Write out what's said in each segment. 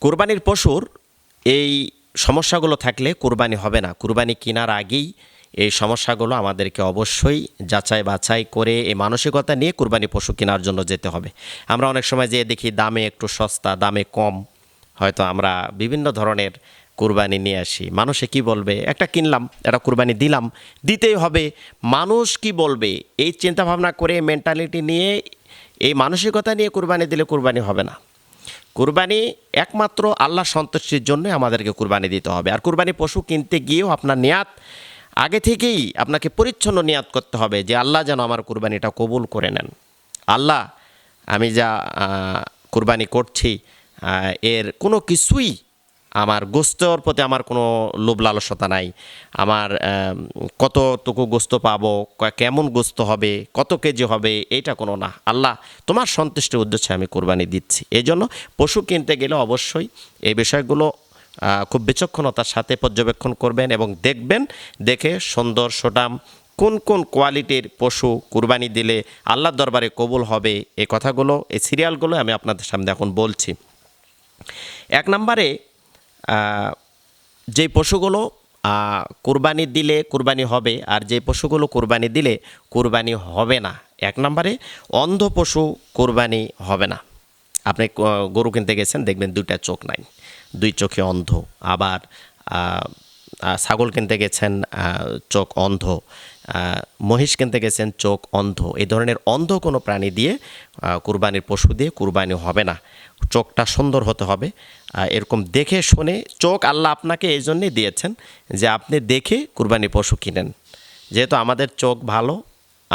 কোরবানির পশুর এই সমস্যাগুলো থাকলে কোরবানি হবে না। কোরবানি কেনার আগেই এই সমস্যাগুলো আমাদেরকে অবশ্যই যাচাই বাছাই করে এই মানসিকতা নিয়ে কোরবানি পশু কেনার জন্য যেতে হবে। আমরা অনেক সময় যে দেখি দামে একটু সস্তা, দামে কম। হয়তো আমরা বিভিন্ন ধরনের কুরবানি নিয়ে আসি। মানুষে কি বলবে? একটা কিনলাম, একটা কুরবানি দিলাম, দিতেই হবে। মানুষ কি বলবে? এই চিন্তা ভাবনা করে মেন্টালিটি নিয়ে, এই মানসিকতা নিয়ে কুরবানি দিলে কুরবানি হবে না। কুরবানি একমাত্র আল্লাহ সন্তুষ্টির জন্য আমাদেরকে কুরবানি দিতে হবে। আর কুরবানি পশু কিনতে গিয়েও আপনার নিয়াত, আগে থেকেই আপনাকে পরিচ্ছন্ন নিয়াত করতে হবে যে আল্লাহ যেন আমার কুরবানিটা কবুল করে নেন। আল্লাহ, আমি যা কুরবানি করছি এর কোনো কিছুই আমার গোস্তর প্রতি আমার কোনো লোভ লালসতা নাই। আমার কতটুকু গোস্ত পাবো কেমন গোস্ত হবে, কত কেজি হবে এটা কোনো না। আল্লাহ তোমার সন্তুষ্টির উদ্দেশ্যে আমি কোরবানি দিচ্ছি। এই জন্য পশু কিনতে গেলে অবশ্যই এই বিষয়গুলো খুব বিচক্ষণতার সাথে পর্যবেক্ষণ করবেন এবং দেখবেন, দেখে সুন্দর সোটাম কোন কোন কোয়ালিটির পশু কুরবানি দিলে আল্লাহর দরবারে কবুল হবে, এই কথাগুলো, এই সিরিয়ালগুলো আমি আপনাদের সামনে এখন বলছি। এক নম্বরে যেই পশুগুলো কুরবানি দিলে কুরবানি হবে আর যে পশুগুলো কুরবানি দিলে কুরবানি হবে না। এক নম্বরে, অন্ধ পশু কুরবানি হবে না। আপনি গরু কিনতে গেছেন, দেখবেন দুইটা চোখ নাই। দুই চোখে অন্ধ। আবার ছাগল কিনতে গেছেন চোখ অন্ধ। মহিষ কিনতে গেছেন, চোখ অন্ধ। এই ধরনের অন্ধ কোনো প্রাণী দিয়ে কুরবানির পশু দিয়ে কুরবানি হবে না। চোখটা সুন্দর হতে হবে। এরকম দেখে শুনে চোখ আল্লাহ আপনাকে এই জন্যই দিয়েছেন যে আপনি দেখে কুরবানি পশু কিনেন। যেহেতু আমাদের চোখ ভালো,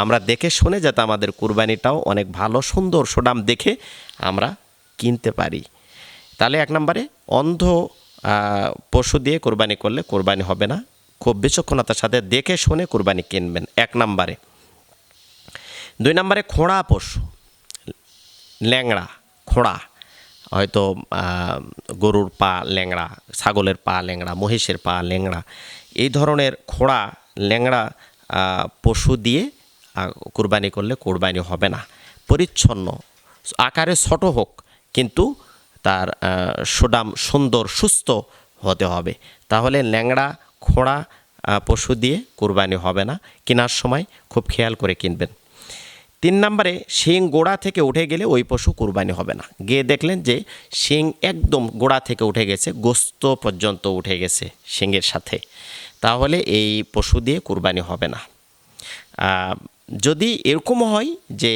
আমরা দেখে শুনে যাতে আমাদের কুরবানিটাও অনেক ভালো, সুন্দর সুদাম দেখে আমরা কিনতে পারি। তাহলে এক নম্বরে, অন্ধ পশু দিয়ে কোরবানি করলে কোরবানি হবে না। খুব বিচক্ষণতার সাথে দেখে শুনে কুরবানি কিনবেন, এক নম্বরে। দুই নম্বরে খোঁড়া পশু, ল্যাংড়া, খোঁড়া। হয়তো গরুর পা ল্যাংড়া, ছাগলের পা ল্যাংড়া, মহিষের পা ল্যাংড়া, এই ধরনের খোঁড়া, ল্যাংড়া পশু দিয়ে কুরবানি করলে কোরবানি হবে না। পরিচ্ছন্ন, আকারে ছোট হোক, কিন্তু তার সুডাম সুন্দর, সুস্থ হতে হবে। তাহলে ল্যাংড়া খোঁড়া পশু দিয়ে কুরবানি হবে না। কেনার সময় খুব খেয়াল করে কিনবেন। তিন নম্বরে, শিং গোড়া থেকে উঠে গেলে ওই পশু কুরবানি হবে না। গিয়ে দেখলেন যে শিং একদম গোড়া থেকে উঠে গেছে, গোস্ত পর্যন্ত উঠে গেছে শিংয়ের সাথে। তাহলে এই পশু দিয়ে কুরবানি হবে না। যদি এরকম হয় যে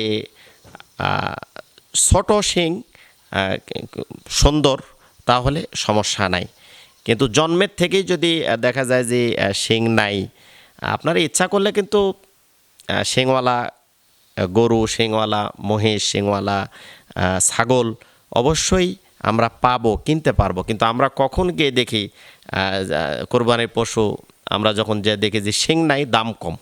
ছোট শিং সুন্দর, তাহলে সমস্যা নাই। কিন্তু জন্মের থেকেই যদি দেখা যায় যে শিং নাই, আপনারা ইচ্ছা করলে কিন্তু শিংওয়ালা গরু, শিংওয়ালা, মহিষ, শিংওয়ালা ছাগল অবশ্যই আমরা পাবো, কিনতে পারব। কিন্তু আমরা কখন গিয়ে দেখি কোরবানির পশু, আমরা যখন যে দেখি যে শিং নাই, দাম কম,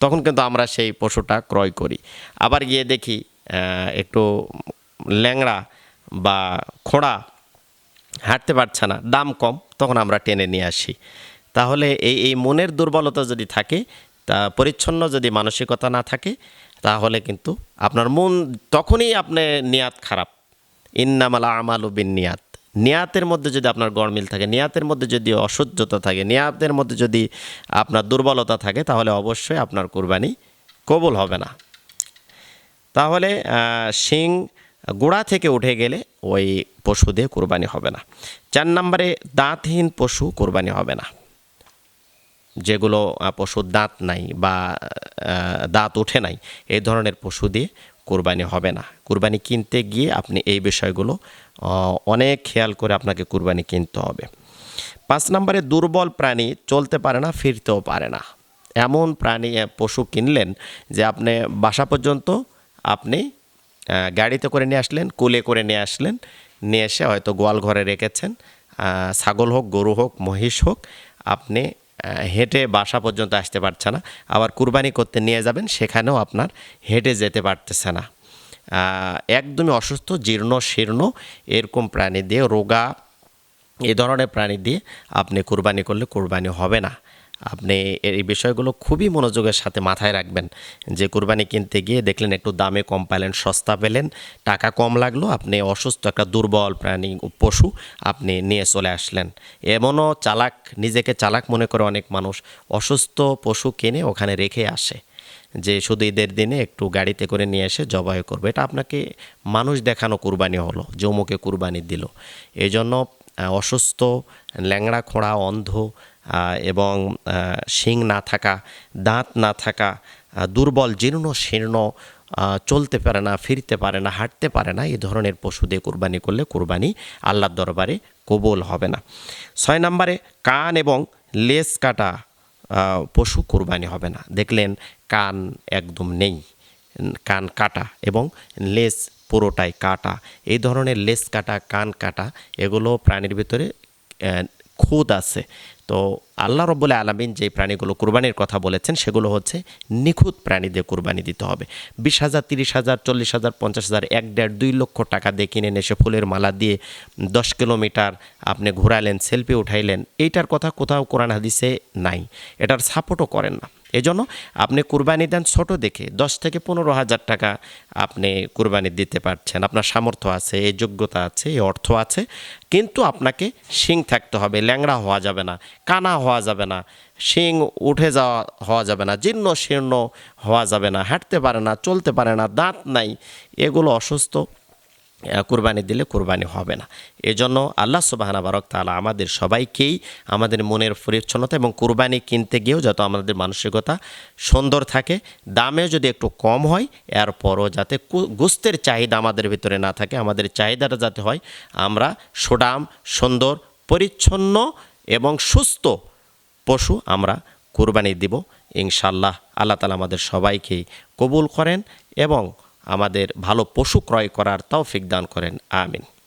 তখন কিন্তু আমরা সেই পশুটা ক্রয় করি। আবার গিয়ে দেখি একটু ল্যাংড়া বা খোঁড়া হাঁটতে পারছে না, দাম কম, তখন আমরা টেনে নিয়ে আসি। তাহলে এই এই মনের দুর্বলতা যদি থাকে, তা পরিচ্ছন্ন যদি মানসিকতা না থাকে, তাহলে কিন্তু আপনার মন তখনই আপনি নিয়াত খারাপ। ইন্নামাল আমাল বিন নিয়াত নিয়াতের মধ্যে যদি আপনার গড়মিল থাকে, নিয়াতের মধ্যে যদি অসহ্যতা থাকে, নিয়াতের মধ্যে যদি আপনার দুর্বলতা থাকে, তাহলে অবশ্যই আপনার কুরবানি কবুল হবে না। তাহলে শিং গোড়া থেকে উঠে গেলে ওই পশু দিয়ে কোরবানি হবে না। চার নম্বরে, দাঁতহীন পশু কোরবানি হবে না। যেগুলো পশুর দাঁত নাই বা দাঁত ওঠে নাই, এই ধরনের পশু দিয়ে কোরবানি হবে না। কোরবানি কিনতে গিয়ে আপনি এই বিষয়গুলো অনেক খেয়াল করে আপনাকে কোরবানি কিনতে হবে। পাঁচ নম্বরে, দুর্বল প্রাণী চলতে পারে না, ফিরতেও পারে না। এমন প্রাণী পশু কিনলেন যে আপনি বাসা পর্যন্ত আপনি গাড়িতে করে নিয়ে আসলেন, কুলে করে নিয়ে আসলেন নিয়ে এসে হয়তো গোয়াল ঘরে রেখেছেন। ছাগল হোক, গরু হোক, মহিষ হোক, আপনি হেঁটে বাসা পর্যন্ত আসতে পারছে না। আবার কুরবানি করতে নিয়ে যাবেন, সেখানেও আপনার হেঁটে যেতে পারতেছে না। একদমই অসুস্থ, জীর্ণ, শীর্ণ, এরকম প্রাণী দিয়ে, রোগা এই ধরনের প্রাণী দিয়ে আপনি কুরবানি করলে কুরবানি হবে না। আপনি এই বিষয়গুলো খুবই মনোযোগের সাথে মাথায় রাখবেন। যে কুরবানি কিনতে গিয়ে দেখলেন একটু দামে কম পাইলেন, সস্তা পেলেন, টাকা কম লাগল, আপনি অসুস্থ একটা দুর্বল প্রাণী, পশু আপনি নিয়ে চলে আসলেন। এমনও চালাক, নিজেকে চালাক মনে করে অনেক মানুষ অসুস্থ পশু কিনে ওখানে রেখে আসে। যে শুধু ঈদের দিনে একটু গাড়িতে করে নিয়ে এসে জবাই করবে, এটা আপনাকে মানুষ দেখানো কুরবানি হলো জমুকে কুরবানি দিল। এই জন্য অসুস্থ, ল্যাংড়া খোঁড়া, অন্ধ এবং শিং না থাকা, দাঁত না থাকা দুর্বল জীর্ণ শীর্ণ চলতে পারে না, ফিরতে পারে না, হাঁটতে পারে না, এই ধরনের পশু দিয়ে কুরবানি করলে কুরবানি আল্লাহর দরবারে কবুল হবে না। ছয় নম্বরে, কান এবং লেস কাটা পশু কুরবানি হবে না। দেখলেন কান একদম নেই, কান কাটা এবং লেজ পুরোটাই কাটা। এই ধরনের লেজ কাটা, কান কাটা, এগুলো প্রাণীর ভিতরে খুদ আছে। তো আল্লাহ রব্বুল আলমিন যেই প্রাণীগুলো কুরবানির কথা বলেছেন, সেগুলো হচ্ছে নিখুঁত প্রাণীদের কুরবানি দিতে হবে। বিশ হাজার, তিরিশ হাজার, চল্লিশ হাজার, পঞ্চাশ হাজার, এক দেড় দুই লক্ষ টাকা দিয়ে কিনে এনে সে ফুলের মালা দিয়ে দশ কিলোমিটার আপনি ঘোরালেন, সেলফি উঠাইলেন, এইটার কথা কোথাও কোরআন হাদিসে নাই। এটার সাপোর্টও করেন না। এজন্য আপনি কুরবানি দেন ছোট দেখে, দশ থেকে পনেরো হাজার টাকা আপনি কুরবানি দিতে পারছেন। আপনার সামর্থ্য আছে, এই যোগ্যতা আছে, এই অর্থ আছে, কিন্তু আপনাকে শিং থাকতে হবে, ল্যাংড়া হওয়া যাবে না, কানা হওয়া যাবে না, শিং উঠে যাওয়া, হওয়া যাবে না, জীর্ণ শীর্ণ হওয়া যাবে না, হাঁটতে পারে না, চলতে পারে না, দাঁত নাই, এগুলো অসুস্থ কুরবানি দিলে কুরবানি হবে না। এজন্য আল্লাহ সুবাহানা বারক তালা আমাদের সবাইকেই আমাদের মনের পরিচ্ছন্নতা এবং কুরবানি কিনতে গিয়েও যত আমাদের মানসিকতা সুন্দর থাকে দামে যদি একটু কম হয়, এরপরও যাতে গোস্তের চাহিদা আমাদের ভিতরে না থাকে, আমাদের চাহিদাটা যাতে হয়, আমরা সুডাম সুন্দর, পরিচ্ছন্ন এবং সুস্থ পশু আমরা কুরবানি দিব। ইনশাল্লাহ আল্লাহ তালা আমাদের সবাইকেই কবুল করেন এবং আমাদের ভালো পশু ক্রয় করার তৌফিক দান করেন আমিন।